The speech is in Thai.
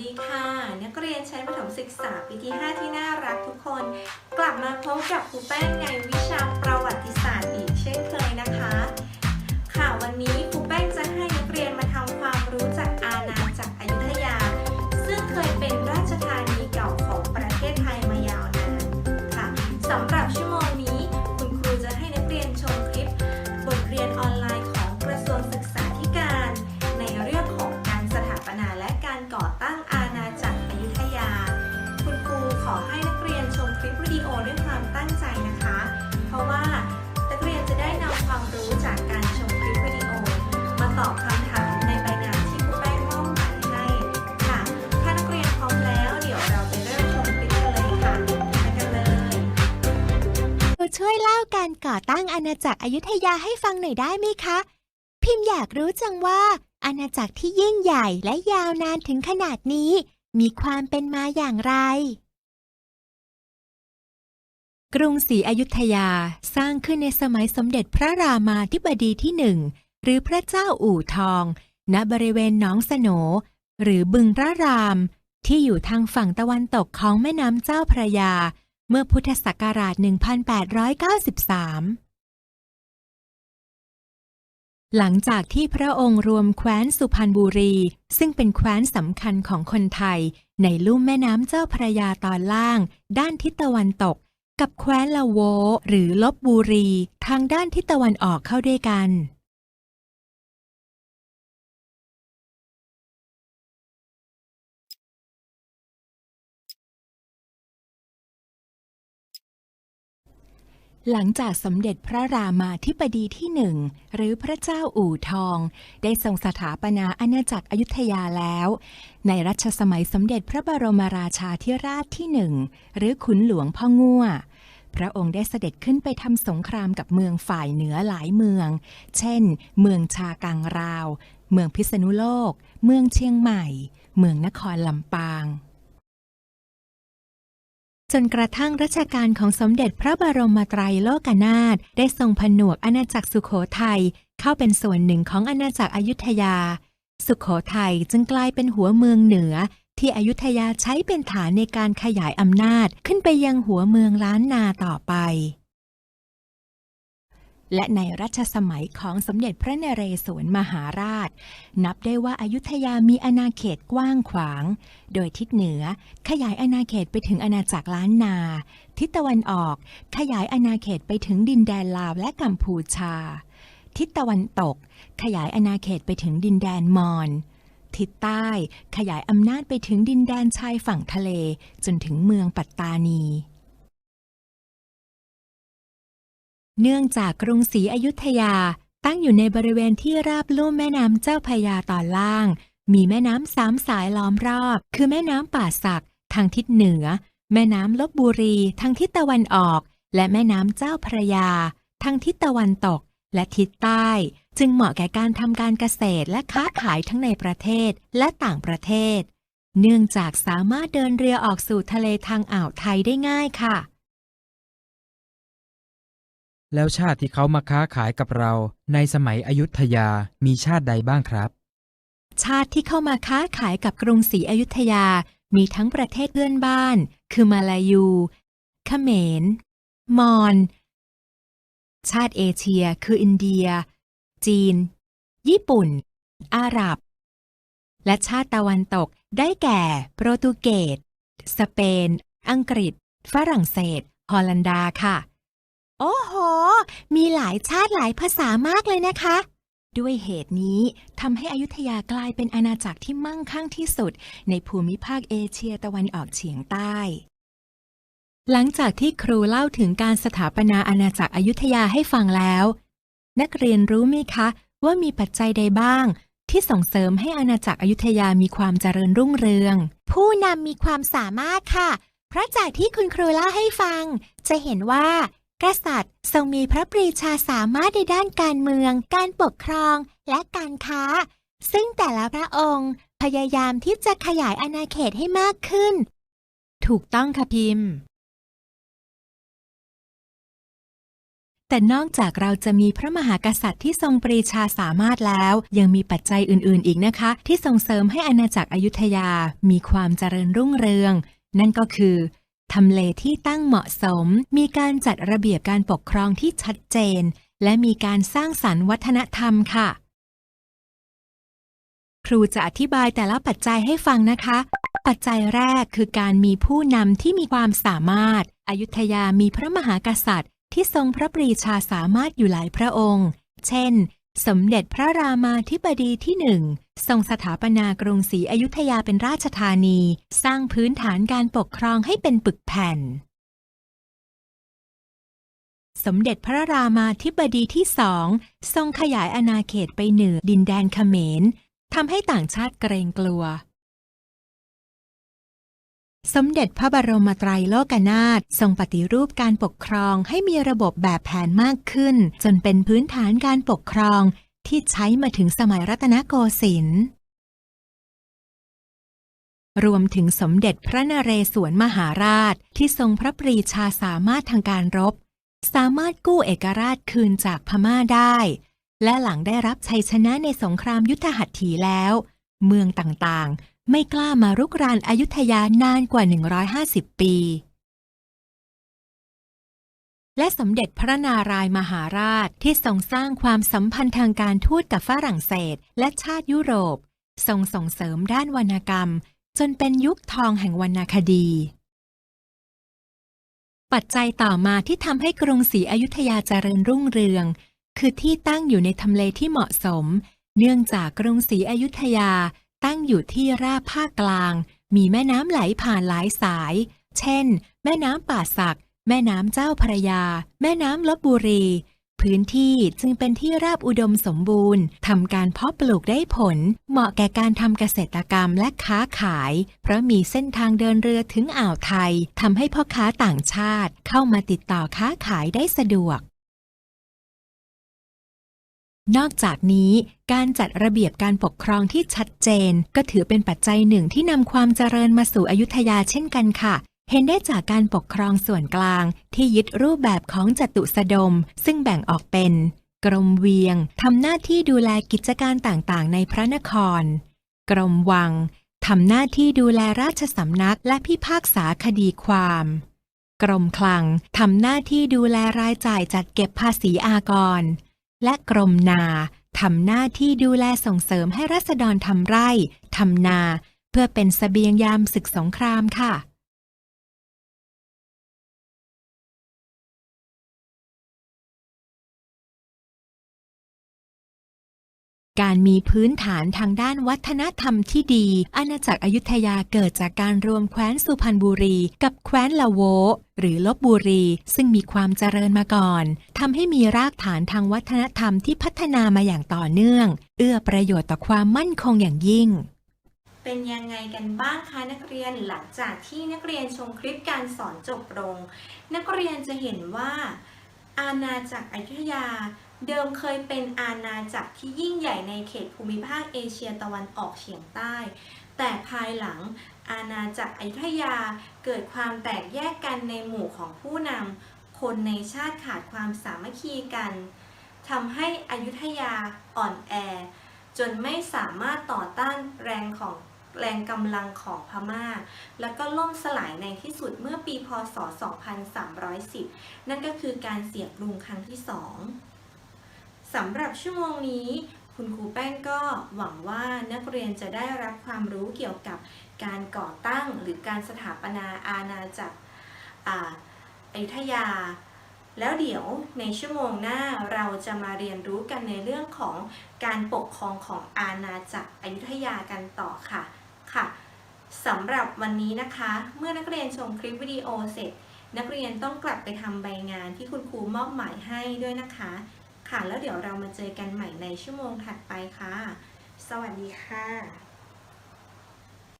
ดีค่ะ นักเรียนชั้นประถมศึกษาปีที่ 5 ที่น่ารักทุกคน กลับมาพบกับครูแป้งในวิชาประวัติศาสตร์อีกเช่นเคยนะคะ ค่ะวันนี้ครูแป้งจะให้นักเรียนมา ลิปวิดีโอด้วยความตั้งใจนะคะ เพราะว่านักเรียนจะได้นำความรู้จากการชมคลิปวิดีโอ มาตอบคำถามในใบงานที่ครูแป้งมอบหมายให้ค่ะ ถ้านักเรียนพร้อมแล้ว เดี๋ยวเราไปเริ่มชมคลิปกันเลยค่ะไปกันเลยครูช่วยเล่าการก่อตั้งอาณาจักรอยุธยาให้ฟังหน่อยได้ไหมคะ พิมพ์อยากรู้จังว่า อาณาจักรที่ยิ่งใหญ่และยาวนานถึงขนาดนี้ มีความเป็นมาอย่างไร กรุงศรีอยุธยาสร้างขึ้นในสมัยสมเด็จพระรามาธิบดีที่หนึ่งหรือพระเจ้าอู่ทอง ณบริเวณหนองสนหรือบึงพระราม ที่อยู่ทางฝั่งตะวันตกของแม่น้ำเจ้าพระยา เมื่อพุทธศักราช 1893 หลังจากที่พระองค์รวมแคว้นสุพรรณบุรี ซึ่งเป็นแคว้นสำคัญของคนไทย ในลุ่มแม่น้ำเจ้าพระยาตอนล่าง ด้านทิศตะวันตก กับแคว้นลาโวหรือลบบุรี ทางด้านทิศตะวันออกเข้าด้วยกัน หลังจากสมเด็จพระรามาธิบดีที่หนึ่งหรือพระเจ้าอู่ทอง ได้ทรงสถาปนาอาณาจักรอยุธยาแล้ว ในรัชสมัยสมเด็จพระบรมราชาธิราชที่หนึ่งหรือขุนหลวงพ่องัวพระองค์ได้เสด็จขึ้นไปทำสงครามกับเมืองฝ่ายเหนือหลายเมือง เช่น เมืองชากังราว เมืองพิษณุโลก เมืองเชียงใหม่ เมืองนครลำปาง จนกระทั่งรัชกาลของสมเด็จพระบรมไตรโลกนาถได้ทรงผนวกอาณาจักรสุโขทัยเข้าเป็นส่วนหนึ่งของอาณาจักรอยุธยา สุโขทัยจึงกลายเป็นหัวเมืองเหนือ ที่อยุธยาใช้เป็นฐานในการขยายอำนาจขึ้นไปยังหัวเมืองล้านนาต่อไป และในรัชสมัยของสมเด็จพระนเรศวรมหาราช นับได้ว่าอายุทยามีอาณาเขตกว้างขวาง โดยทิศเหนือขยายอาณาเขตไปถึงอาณาจักรล้านนา ทิศตะวันออกขยายอาณาเขตไปถึงดินแดนลาวและกัมพูชา ทิศตะวันตก ขยายอาณาเขตไปถึงดินแดนมอญทิศใต้ขยายอำนาจไปถึงดินแดนชายฝั่งทะเล จนถึงเมืองปัตตานี เนื่องจากกรุงศรีอยุธยาตั้งอยู่ในบริเวณที่ราบลุ่มแม่น้ำเจ้าพระยาตอนล่าง มีแม่น้ำสามสายล้อมรอบ คือแม่น้ำป่าสัก ทางทิศเหนือ แม่น้ำลบบุรี ทางทิศตะวันออก และแม่น้ำเจ้าพระยา ทางทิศตะวันตก และทิศใต้ จึงเหมาะแก่การทำการเกษตรและค้าขายทั้งในประเทศและต่างประเทศ เนื่องจากสามารถเดินเรือออกสู่ทะเลทางอ่าวไทยได้ง่ายค่ะ แล้วชาติที่เขามาค้าขายกับเราในสมัยอยุธยามีชาติใดบ้างครับ ชาติที่เข้ามาค้าขายกับกรุงศรีอยุธยา มีทั้งประเทศเพื่อนบ้าน คือมาลายูเขมร มอญ ชาติเอเชีย คืออินเดีย จีน ญี่ปุ่น อาหรับ และชาติตะวันตกได้แก่ โปรตุเกส สเปน อังกฤษ ฝรั่งเศส ฮอลันดาค่ะ โอ้โห มีหลายชาติหลายภาษามากเลยนะคะ ด้วยเหตุนี้ทำให้อยุธยากลายเป็นอาณาจักรที่มั่งคั่งที่สุด ในภูมิภาคเอเชียตะวันออกเฉียงใต้ หลังจากที่ครูเล่าถึงการสถาปนาอาณาจักรอยุธยาให้ฟังแล้ว นักเรียนรู้ไหมคะ ว่ามีปัจจัยใดบ้าง ที่ส่งเสริมให้อาณาจักรอยุธยามีความเจริญรุ่งเรือง ผู้นำมีความสามารถค่ะ เพราะจากที่คุณครูเล่าให้ฟัง จะเห็นว่า กษัตริย์ทรงมีพระปรีชาสามารถในด้านการเมือง การปกครองและการค้า ซึ่งแต่ละพระองค์พยายามที่จะขยายอาณาเขตให้มากขึ้น ถูกต้องค่ะพิมพ์ แต่นอกจากเราจะมีพระมหากษัตริย์ที่ทรงปรีชาสามารถแล้ว ยังมีปัจจัยอื่นๆ อีกนะคะ ที่ส่งเสริมให้อาณาจักรอยุธยามีความเจริญรุ่งเรือง นั่นก็คือ ทำเลที่ตั้งเหมาะสม มีการจัดระเบียบการปกครองที่ชัดเจน และมีการสร้างสรรค์วัฒนธรรมค่ะ ครูจะอธิบายแต่ละปัจจัยให้ฟังนะคะ ปัจจัยแรกคือการมีผู้นำที่มีความสามารถอยุธยามีพระมหากษัตริย์ ที่ทรงพระปรีชาสามารถอยู่หลายพระองค์ เช่น สมเด็จพระรามาธิบดีที่หนึ่ง ทรงสถาปนากรุงศรีอยุธยาเป็นราชธานี สร้างพื้นฐานการปกครองให้เป็นปึกแผ่น สมเด็จพระรามาธิบดีที่สองทรงขยายอาณาเขตไปเหนือดินแดนเขมรทำให้ต่างชาติเกรงกลัว สมเด็จพระบรมไตรโลกนาถทรงปฏิรูปการปกครองให้มีระบบแบบแผนมากขึ้น จนเป็นพื้นฐานการปกครอง ที่ใช้มาถึงสมัยรัตนโกสินทร์รวมถึงสมเด็จพระนเรศวรมหาราชที่ทรงพระปรีชาสามารถทางการรบ สามารถกู้เอกราชคืนจากพม่าได้ และหลังได้รับชัยชนะในสงครามยุทธหัตถีแล้ว เมืองต่างๆ ไม่กล้ามารุกรานอายุทยานานกว่า 150 ปี และสมเด็จพระนารายมหาราชที่ทรงสร้างความสัมพันธ์ทางการทูตกับฝรั่งเศส และชาติยุโรป ทรงส่งเสริมด้านวรรณกรรม จนเป็นยุคทองแห่งวรรณคดี ปัจจัยต่อมาที่ทำให้กรุงศรีอยุธยาเจริญรุ่งเรือง คือที่ตั้งอยู่ในทำเลที่เหมาะสม เนื่องจากกรุงศรีอยุธยาตั้งอยู่ที่ราบภาคกลาง มีแม่น้ำไหลผ่านหลายสาย เช่น แม่น้ำป่าสัก แม่น้ำเจ้าพระยา แม่น้ำลบบุรี พื้นที่จึงเป็นที่ราบอุดมสมบูรณ์ทำการเพาะปลูกได้ผล เหมาะแก่การทำเกษตรกรรมและค้าขาย เพราะมีเส้นทางเดินเรือถึงอ่าวไทยทำให้พ่อค้าต่างชาติเข้ามาติดต่อค้าขายได้สะดวกนอกจากนี้การจัดระเบียบการปกครองที่ชัดเจน ก็ถือเป็นปัจจัยหนึ่งที่นำความเจริญมาสู่อยุธยาเช่นกันค่ะ เห็นได้จากการปกครองส่วนกลางที่ยึดรูปแบบของจตุสดม ซึ่งแบ่งออกเป็น กรมเวียงทำหน้าที่ดูแลกิจการต่างๆ ในพระนคร กรมวังทำหน้าที่ดูแลราชสำนักและพิพากษาคดีความ กรมคลังทำหน้าที่ดูแลรายจ่ายจัดเก็บภาษีอากร และกรมนาทำหน้าที่ดูแลส่งเสริมให้รัษฎรทำไร่ทำนา เพื่อเป็นสเสบียงยามศึกสงครามค่ะ การมีพื้นฐานทางด้านวัฒนธรรมที่ดี อาณาจักรอยุธยาเกิดจากการรวมแคว้นสุพรรณบุรี กับแคว้นละโว หรือลบบุรี ซึ่งมีความเจริญมาก่อนทำให้มีรากฐานทางวัฒนธรรมที่พัฒนามาอย่างต่อเนื่อง เอื้อประโยชน์ต่อความมั่นคงอย่างยิ่งเป็นยังไงกันบ้างคะนักเรียนหลังจากที่นักเรียนชมคลิปการสอนจบลง นักเรียนจะเห็นว่า อาณาจักรอยุธยา เดิมเคยเป็นอาณาจักรที่ยิ่งใหญ่ในเขตภูมิภาคเอเชียตะวันออกเฉียงใต้ แต่ภายหลังอาณาจักรอยุธยาเกิดความแตกแยกกันในหมู่ของผู้นำ คนในชาติขาดความสามัคคีกัน ทำให้อยุธยาอ่อนแอ จนไม่สามารถต่อต้านแรงของแรงกำลังของพม่า แล้วก็ล่มสลายในที่สุดเมื่อปีพศ 2310 นั่นก็คือการเสียบลุงครั้งที่สอง สำหรับชั่วโมงนี้คุณครูแป้งก็หวังว่านักเรียนจะได้รับความรู้เกี่ยวกับการก่อตั้งหรือการสถาปนาอาณาจักรอ่าอยุธยา แล้วเดี๋ยวในชั่วโมงหน้าเราจะมาเรียนรู้กันในเรื่องของการปกครองของอาณาจักรอยุธยากันต่อค่ะค่ะสำหรับวันนี้นะคะ เมื่อนักเรียนชมคลิปวิดีโอเสร็จ นักเรียนต้องกลับไปทำใบงานที่คุณครูมอบหมายให้ด้วยนะคะ ค่ะ แล้วเดี๋ยวเรามาเจอกันใหม่ในชั่วโมงถัดไปค่ะ สวัสดีค่ะ